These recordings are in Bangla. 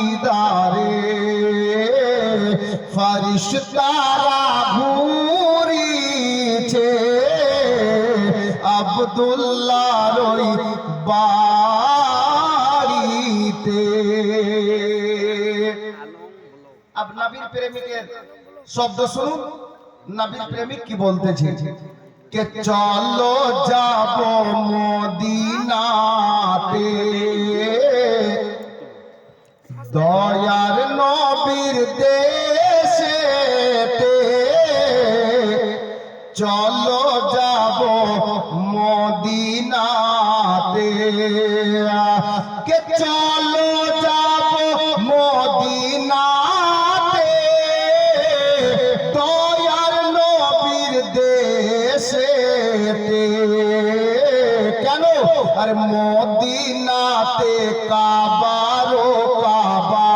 দিদারে, ফরিশতারা ঘুরিছে আব্দুল্লাহর ওই বাড়িতে। আব নবীর প্রেমিকের শব্দ শুনুন। নবীর প্রেমিক কি বলতেছে? কে চলো যাব মদিনাতে দেশে চলো যাব মদিনাতে। কে চলো যাব মদিনাতে। দয়ার নবীর দেশে কেন? আরে মদিনাতে কাবারো কাবা।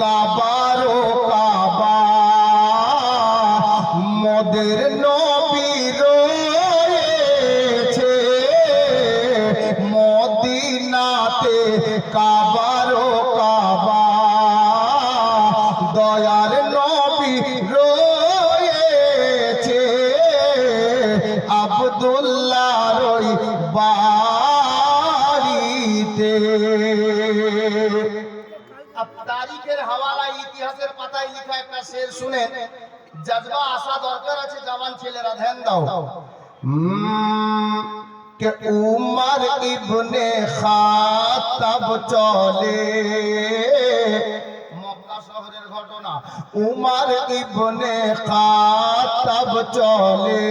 কাবারো কাবা মদের নবী রয়েছে মদিনাতে কাবারো কাবা দয়ার নবী রয়েছে আব্দুল্লাহর ওই বাড়িতে। পাতায় লেখা একটা শের শুনেন জজবা, আসা দরকার আছে, জওয়ান ছেলেরা, ধ্যান দাও। কে উমর ইবনে খাতাব চলে। মক্কা শহরের ঘটনা, উমর ইবনে খাতাব চলে।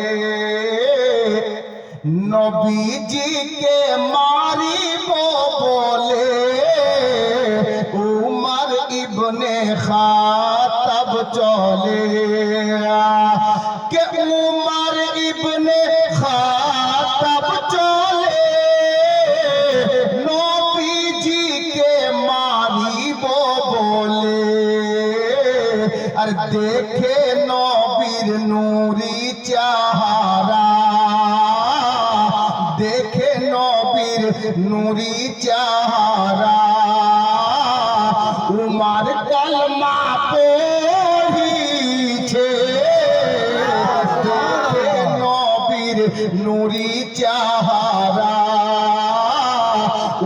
নবীজিকে মারিব বলে। খাতাব চলে কে উমর ইবনে খাতাব চলে, নবীজিকে মারিব বলে। আর দেখে নবীর নুরি চাহারা, দেখে নবীর নুরি চাহারা। কলমা পড়িছে। নবীর নুরি চাহারা।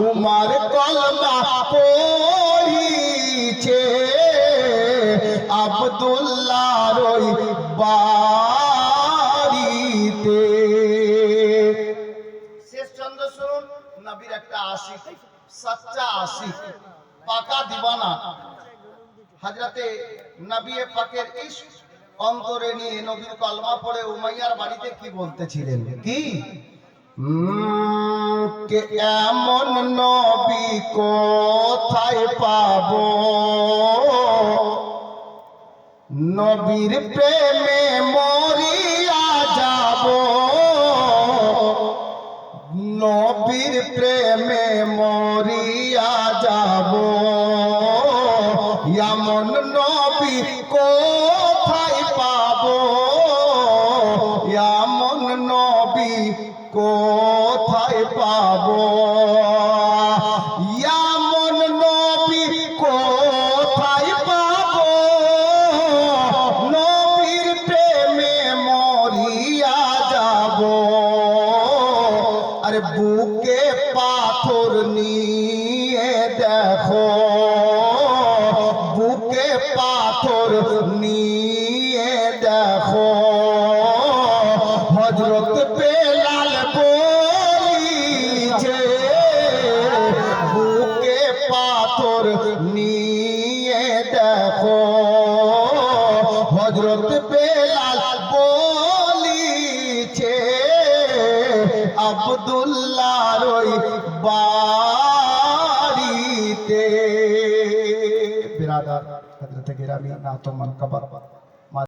উমার কলমা পড়িছে। আব্দুল্লাহর ওই বাড়িতে। শেষ চন্দ্র শুনুন, নবীর একটা আশিক, সচ্চা আশিক, পাকা দিবানা। হাজরাতে নবী পাকের ইশক অন্তরে নিয়ে নবীর কালমা পড়ে উমাইয়ার বাড়িতে কি বলতেছিলেন? কে? এমন নবী কোথায় পাবো? নবীর প্রেমে মরিয়া যাব। নবীর প্রেমে মরিয়া যাব। এমন নবী কোথায় পাব? এমন নবী কোথায় পাব? এমন নবী কোথায় পাব? নবীর প্রেমে মরিয়া যাব। আরে হজরত গিরামি না তোমার কবর।